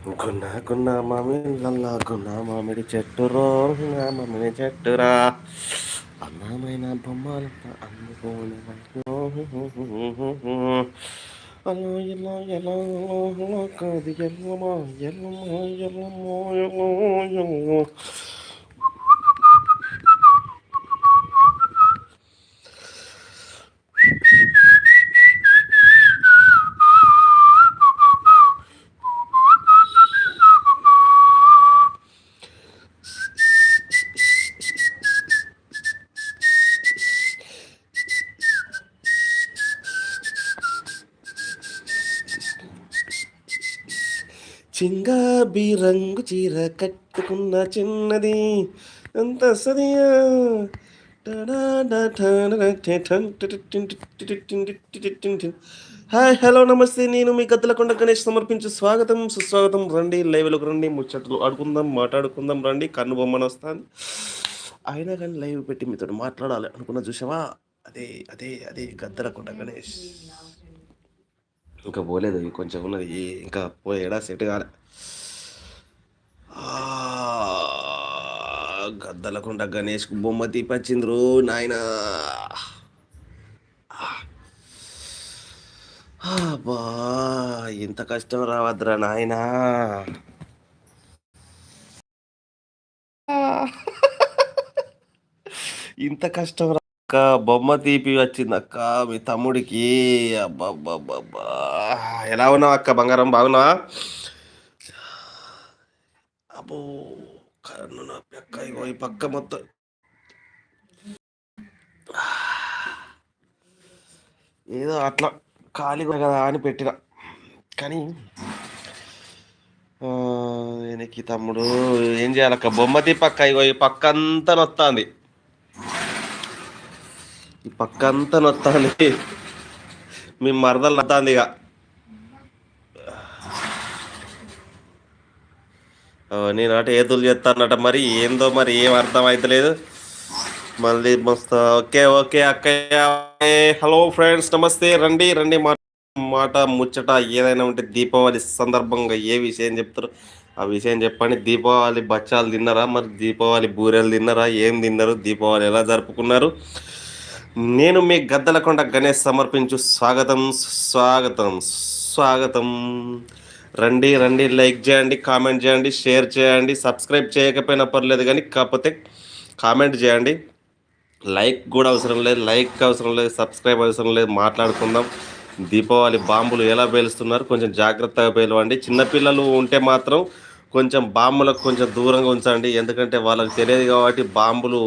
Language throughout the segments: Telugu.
గున్న గున్న మామిళ్ళల్లా గున్న మామిడి చెట్టురో నా మామిడి చెట్టురా అందమైన బొమ్మలంతా అందుకోని అలా ఎలా ఎలా కాదు ఎల్లమా ఎల్లమా ఎల్లమో ఎల్లమా చింగాబి రంగు చీర కట్టుకున్న చిన్నది అంత సదియా హాయ్ హలో నమస్తే నేను మీ గద్దలకొండ గణేష్ సమర్పించు స్వాగతం సుస్వాగతం రండి లైవ్లోకి రండి ముచ్చట్లు ఆడుకుందాం మాట్లాడుకుందాం రండి కన్ను బొమ్మను వస్తాను అయినా కానీ లైవ్ పెట్టి మీతో మాట్లాడాలి అనుకున్న చూసావా అదే అదే అదే గద్దలకొండ గణేష్ ఇంకా పోలేదు కొంచెం ఉన్నది. ఇంకా పోయేడా సెట్ కాలే. గద్దలకుండా గణేష్ బొమ్మ తీపచ్చింద్రు నాయన. బా ఇంత కష్టం రావద్దురా నాయన. ఇంత కష్టం అక్క బొమ్మ తీపి వచ్చింది అక్క మీ తమ్ముడికి. అబ్బాబ్బాబ్బా ఎలా ఉన్నావు అక్క బంగారం? బాగున్నావా? అబ్బో కన్ను నా పక్క ఇగో ఈ పక్క మొత్తం. ఏదో అట్లా ఖాళీగా కదా అని పెట్టిన. కానీ వెనక్కి తమ్ముడు ఏం చేయాలక్క? బొమ్మ తీపక్క ఇగో ఈ పక్క అంతా నొత్తాంది. ఈ పక్క అంతా నొత్తాంది. మీ మరదలు నొత్తాంది ఇక. నేను అంటే ఏతులు చేస్తానట మరి ఏందో మరి ఏం అర్థం అవుతలేదు మళ్ళీ మస్తు ఓకే ఓకే అక్కయ్య హలో ఫ్రెండ్స్ నమస్తే. రండి రండి. మాట మాట ముచ్చట ఏదైనా ఉంటే దీపావళి సందర్భంగా ఏ విషయం చెప్తారు? ఆ విషయం చెప్పండి. దీపావళి బచ్చాలు తిన్నారా? మరి దీపావళి బూరెలు తిన్నారా? ఏం తిన్నారు? దీపావళి ఎలా జరుపుకున్నారు? నేను మీ గద్దలకొండ గణేష్ సమర్పించు స్వాగతం స్వాగతం స్వాగతం. రండి రండి లైక్ చేయండి కామెంట్ చేయండి షేర్ చేయండి సబ్స్క్రైబ్ చేయకపోయినా పర్లేదు కానీ కాకపోతే కామెంట్ చేయండి. లైక్ కూడా అవసరం లేదు లైక్ అవసరం లేదు సబ్స్క్రైబ్ అవసరం లేదు మాట్లాడుకుందాం. దీపావళి బాంబులు ఎలా పేలుస్తున్నారు? కొంచెం జాగ్రత్తగా పేలవండి. చిన్నపిల్లలు ఉంటే మాత్రం కొంచెం బాంబులకు కొంచెం దూరంగా ఉంచండి. ఎందుకంటే వాళ్ళకి తెలియదు కాబట్టి బాంబులు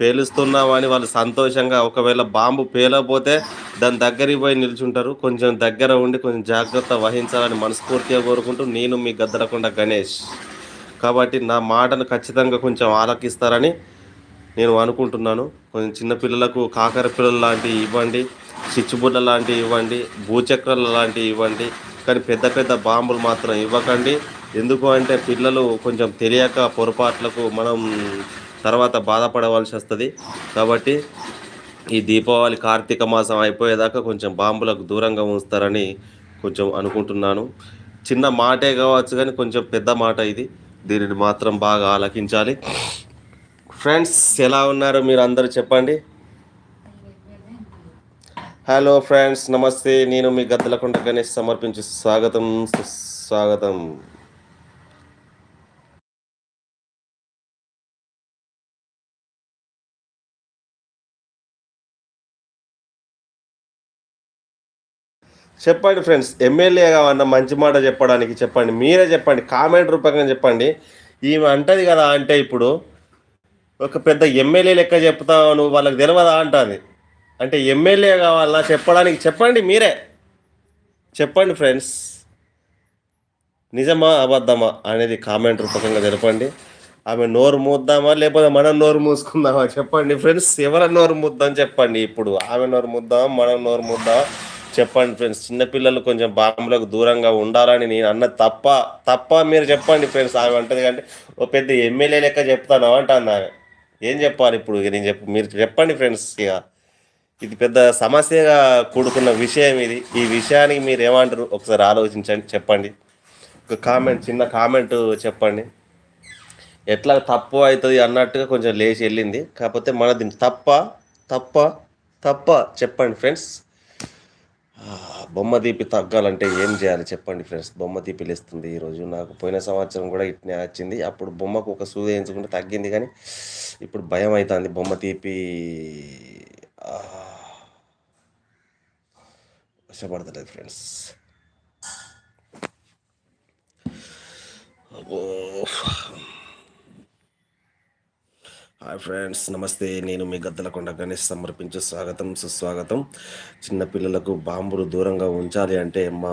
పేలుస్తున్నామని వాళ్ళు సంతోషంగా ఒకవేళ బాంబు పేలకపోతే దాని దగ్గరికి పోయి నిల్చుంటారు. కొంచెం దగ్గర ఉండి కొంచెం జాగ్రత్త వహించాలని మనస్ఫూర్తిగా కోరుకుంటూ నేను మీ గద్దరకొండ గణేష్. కాబట్టి నా మాటను ఖచ్చితంగా కొంచెం ఆలకిస్తారని నేను అనుకుంటున్నాను. కొంచెం చిన్నపిల్లలకు కాకర పిల్లలు లాంటివి ఇవ్వండి చిచ్చుబుడ్ల లాంటివి ఇవ్వండి భూచక్రాల లాంటివి ఇవ్వండి. కానీ పెద్ద పెద్ద బాంబులు మాత్రం ఇవ్వకండి. ఎందుకు అంటే పిల్లలు కొంచెం తెలియక పొరపాట్లకు మనం తర్వాత బాధపడవలసి వస్తుంది. కాబట్టి ఈ దీపావళి కార్తీక మాసం అయిపోయేదాకా కొంచెం బాంబులకు దూరంగా ఉంచుతారని కొంచెం అనుకుంటున్నాను. చిన్న మాటే కావచ్చు కానీ కొంచెం పెద్ద మాట ఇది. దీనిని మాత్రం బాగా ఆలకించాలి. ఫ్రెండ్స్ ఎలా ఉన్నారు మీరు అందరూ చెప్పండి. హలో ఫ్రెండ్స్ నమస్తే. నేను మీ గద్దలకొండ గణేష్ సమర్పించి స్వాగతం స్వాగతం చెప్పండి ఫ్రెండ్స్ ఎమ్మెల్యే కావన్న మంచి మాట చెప్పడానికి చెప్పండి మీరే చెప్పండి కామెంట్ రూపకంగా చెప్పండి. ఈమె అంటది కదా అంటే ఇప్పుడు ఒక పెద్ద ఎమ్మెల్యే లెక్క చెప్తావు నువ్వు వాళ్ళకి తెలియదా అంటుంది. అంటే ఎమ్మెల్యే కావాలా చెప్పడానికి చెప్పండి మీరే. చెప్పండి ఫ్రెండ్స్. నిజమా అబద్ధమా అనేది కామెంట్ రూపకంగా తెలపండి. ఆమె నోరు మూద్దామా లేకపోతే మనం నోరు మూసుకుందామా చెప్పండి ఫ్రెండ్స్. ఎవరి నోరు ముద్దాం చెప్పండి ఇప్పుడు. ఆమె నోరు ముద్దామా మనం నోరు ముద్దామా? చెప్పండి ఫ్రెండ్స్ చిన్నపిల్లలు కొంచెం బాంబులకు దూరంగా ఉండాలని నేను అన్న తప్ప తప్ప మీరు చెప్పండి ఫ్రెండ్స్ ఆమె అంటది కంటే ఓ పెద్ద ఎమ్మెల్యే లెక్క చెప్తాను అంటాను ఆమె. ఏం చెప్పాలి ఇప్పుడు నేను చెప్పు మీరు చెప్పండి ఫ్రెండ్స్ ఇక. ఇది పెద్ద సమస్యగా కూడుకున్న విషయం ఇది. ఈ విషయానికి మీరు ఏమంటారు? ఒకసారి ఆలోచించండి చెప్పండి. ఒక కామెంట్ చిన్న కామెంట్ చెప్పండి. ఎట్లా తప్పు అవుతుంది అన్నట్టుగా కొంచెం లేచి వెళ్ళింది. కాకపోతే మన దీన్ని తప్ప తప్ప తప్ప చెప్పండి ఫ్రెండ్స్. బొమ్మ దీపి తగ్గాలంటే ఏం చేయాలి చెప్పండి ఫ్రెండ్స్? బొమ్మ దీపి లేస్తుంది ఈరోజు నాకు పోయిన సంవత్సరం కూడా ఇట్నే వచ్చింది. అప్పుడు బొమ్మకు ఒక సూది వేయించుకుంటే తగ్గింది కానీ ఇప్పుడు భయం అవుతుంది బొమ్మ తీపి. కష్టపడతలేదు ఫ్రెండ్స్. హాయ్ ఫ్రెండ్స్ నమస్తే. నేను మీ గద్దలకొండ గణేష్ సమర్పించే స్వాగతం సుస్వాగతం. చిన్నపిల్లలకు బాంబులు దూరంగా ఉంచాలి అంటే మా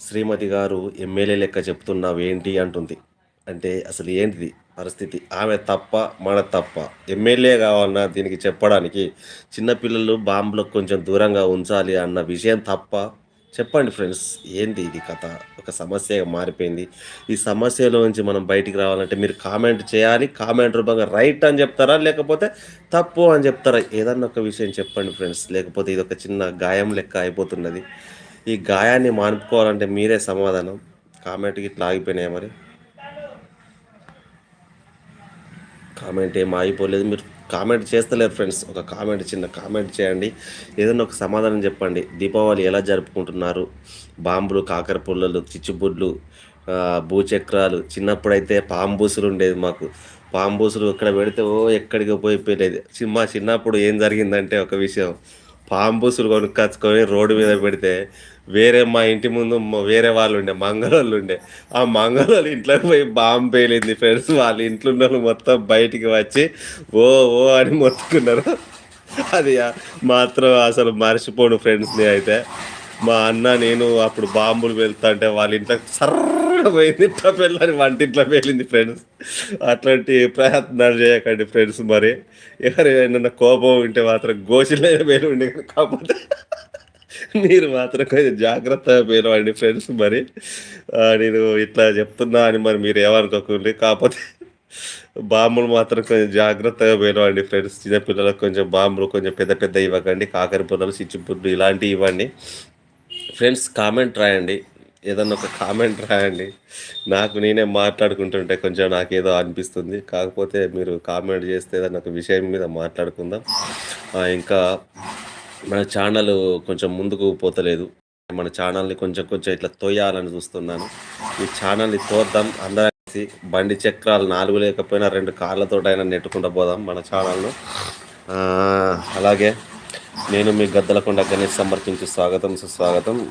శ్రీమతి గారు ఎమ్మెల్యే లెక్క చెప్తున్నావేంటి అంటుంది. అంటే అసలు ఏంటిది పరిస్థితి? ఆమె తప్ప మన తప్ప. ఎమ్మెల్యే కావాలన్నా దీనికి చెప్పడానికి చిన్నపిల్లలు బాంబులకు కొంచెం దూరంగా ఉంచాలి అన్న విషయం తప్ప చెప్పండి ఫ్రెండ్స్ ఏంటి ఇది కథ? ఒక సమస్యగా మారిపోయింది. ఈ సమస్యలో నుంచి మనం బయటికి రావాలంటే మీరు కామెంట్ చేయాలి కామెంట్ రూపంగా రైట్ అని చెప్తారా లేకపోతే తప్పు అని చెప్తారా? ఏదన్నా ఒక విషయం చెప్పండి ఫ్రెండ్స్. లేకపోతే ఇది ఒక చిన్న గాయం లెక్క అయిపోతున్నది. ఈ గాయాన్ని మానుకోవాలంటే మీరే సమాధానం. కామెంట్కి ఇట్లా ఆగిపోయినాయి మరి? కామెంట్ ఏం ఆగిపోలేదు. మీరు కామెంట్ చేస్తలేరు ఫ్రెండ్స్. ఒక కామెంట్ చిన్న కామెంట్ చేయండి. ఏదైనా ఒక సమాధానం చెప్పండి. దీపావళి ఎలా జరుపుకుంటున్నారు? బాంబులు కాకర పుల్లలు చిచ్చుబుడ్లు భూచక్రాలు. చిన్నప్పుడైతే పాంబూసులు ఉండేది మాకు. పాంబూసులు ఇక్కడ పెడితే ఓ ఎక్కడికి పోయిపోయేది మా చిన్నప్పుడు ఏం జరిగిందంటే ఒక విషయం. పాంబూసులు కొనుక్కొచ్చుకొని రోడ్డు మీద పెడితే వేరే మా ఇంటి ముందు వేరే వాళ్ళు ఉండే మంగళోళ్ళు ఉండే. ఆ మంగళోళ్ళు ఇంట్లోకి పోయి బాంబు పేలింది ఫ్రెండ్స్. వాళ్ళ ఇంట్లో ఉన్న వాళ్ళు మొత్తం బయటికి వచ్చి ఓ ఓ అని మొత్తుకున్నారు. అది మాత్రం అసలు మర్చిపోను ఫ్రెండ్స్ని అయితే. మా అన్న నేను అప్పుడు బాంబులు వెళ్తా అంటే వాళ్ళ ఇంట్లో సర్రగా పోయింది. ఇంట్లో వెళ్ళని వంటింట్లో వెళ్ళింది ఫ్రెండ్స్ అట్లాంటి ప్రయత్నాలు చేయకండి ఫ్రెండ్స్ మరి. ఎవరైనా కోపం ఉంటే మాత్రం గోచిలైన వేలు ఉండే కాకపోతే మీరు మాత్రం కొంచెం జాగ్రత్తగా పేరవండి ఫ్రెండ్స్ మరి. నేను ఇట్లా చెప్తున్నా అని మరి మీరు ఏమనుకోకండి. కాకపోతే బాంబులు మాత్రం కొంచెం జాగ్రత్తగా పోయినవండి ఫ్రెండ్స్ చిన్నపిల్లలకు కొంచెం బాంబులు కొంచెం పెద్ద పెద్ద ఇవ్వకండి. కాకర పుల్లలు చిచ్చుపుడ్లు ఇలాంటివి ఇవ్వండి. ఫ్రెండ్స్ కామెంట్ రాయండి. ఏదన్నా ఒక కామెంట్ రాయండి. నాకు నేనే మాట్లాడుకుంటుంటే కొంచెం నాకు ఏదో అనిపిస్తుంది. కాకపోతే మీరు కామెంట్ చేస్తే ఏదన్నా ఒక విషయం మీద మాట్లాడుకుందాం. ఇంకా మన ఛానల్ కొంచెం ముందుకు పోతలేదు. మన ఛానల్ని కొంచెం కొంచెం ఇట్లా తోయాలని చూస్తున్నాను. ఈ ఛానల్ని తోద్దాం. అందరం బండి చక్రాలు నాలుగు లేకపోయినా రెండు కార్లతో అయినా నెట్టుకుంటూ పోదాం మన ఛానల్ను అలాగే నేను మీ గద్దలకొండ గణేష్ సమర్పించి స్వాగతం సుస్వాగతం.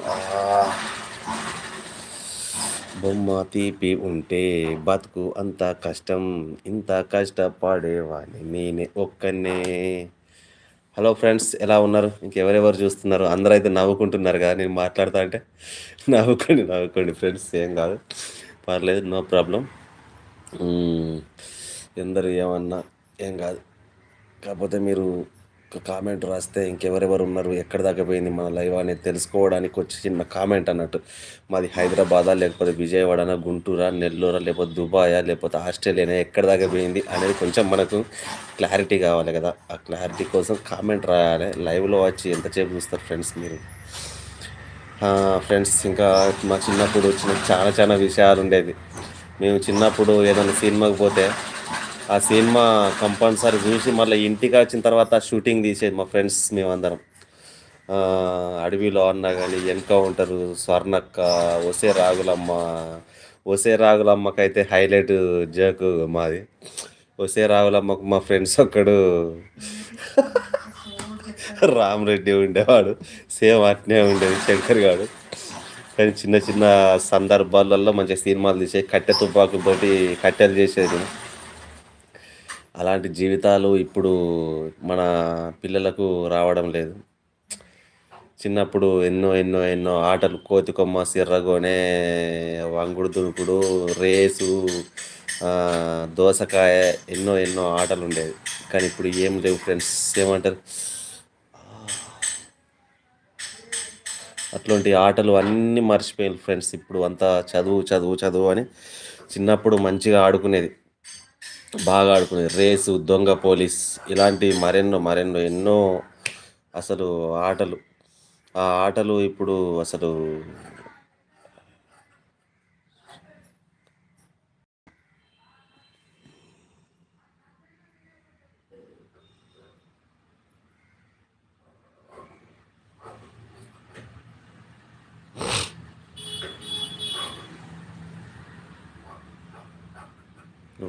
బొమ్మ తీపి ఉంటే బతుకు అంత కష్టం ఇంత కష్టపడేవాడిని నేనే ఒక్కనే. హలో ఫ్రెండ్స్ ఎలా ఉన్నారు? ఇంకెవరెవరు చూస్తున్నారు? అందరూ అయితే నవ్వుకుంటున్నారు కదా నేను మాట్లాడుతా అంటే. నవ్వుకోండి నవ్వుకోండి ఫ్రెండ్స్ ఏం కాదు. పర్లేదు నో ప్రాబ్లం. ఎందరు ఏమన్నా ఏం కాదు. కాకపోతే మీరు కామెంట్ రాస్తే ఇంకెవరెవరు ఉన్నారు? ఎక్కడ దాకా పోయింది మన లైవ్ అనేది? తెలుసుకోవడానికి వచ్చి చిన్న కామెంట్ అన్నట్టు. మాది హైదరాబాదా లేకపోతే విజయవాడనా గుంటూరా నెల్లూరా లేకపోతే దుబాయా లేకపోతే ఆస్ట్రేలియానా? ఎక్కడ దాకా పోయింది అనేది కొంచెం మనకు క్లారిటీ కావాలి కదా. ఆ క్లారిటీ కోసం కామెంట్ రాయాలి. లైవ్లో వచ్చి ఎంతసేపు చూస్తారు ఫ్రెండ్స్ మీరు? ఫ్రెండ్స్ ఇంకా మా చిన్నప్పుడు వచ్చిన చాలా చాలా విషయాలు ఉండేది మేము చిన్నప్పుడు ఏదైనా సినిమాకి పోతే ఆ సినిమా కంపల్సరీ చూసి మళ్ళీ ఇంటికి వచ్చిన తర్వాత షూటింగ్ తీసేది మా ఫ్రెండ్స్ మేమందరం. అడవిలో అన్నా కానీ ఎన్కౌంటరు స్వర్ణక్క ఒసే రాగులమ్మ ఒసే రాగులమ్మకైతే హైలైట్ జోక్ మాది. ఒసే రాగులమ్మకు మా ఫ్రెండ్స్ ఒక్కడు రామరెడ్డి ఉండేవాడు సేమ్ అట్నే ఉండేది శంకర్ గారు కానీ చిన్న చిన్న సందర్భాలలో మంచిగా సినిమాలు తీసే కట్టె తుపాకులతోటి కట్టెలు చేసేది. అలాంటి జీవితాలు ఇప్పుడు మన పిల్లలకు రావడం లేదు. చిన్నప్పుడు ఎన్నో ఎన్నో ఎన్నో ఆటలు కోతికొమ్మ సిర్రగోనే వంగుడు దునుకుడు రేసు దోసకాయ ఎన్నో ఎన్నో ఆటలు ఉండేవి. కానీ ఇప్పుడు ఏం లేవు ఫ్రెండ్స్. ఏమంటారు? అట్లాంటి ఆటలు అన్నీ మర్చిపోయారు ఫ్రెండ్స్. ఇప్పుడు అంతా చదువు చదువు చదువు అని చిన్నప్పుడు మంచిగా ఆడుకునేది. బాగా ఆడుకునేది రేసు దొంగ పోలీస్ ఇలాంటి మరెన్నో మరెన్నో ఎన్నో అసలు ఆటలు. ఆ ఆటలు ఇప్పుడు అసలు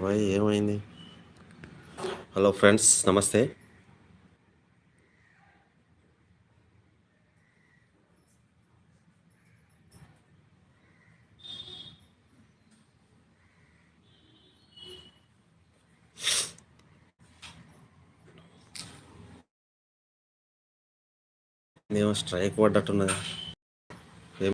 బాయ్ ఏమైంది హలో ఫ్రెండ్స్ నమస్తే. ఏమో స్ట్రైక్ పడ్డట్టున్నది.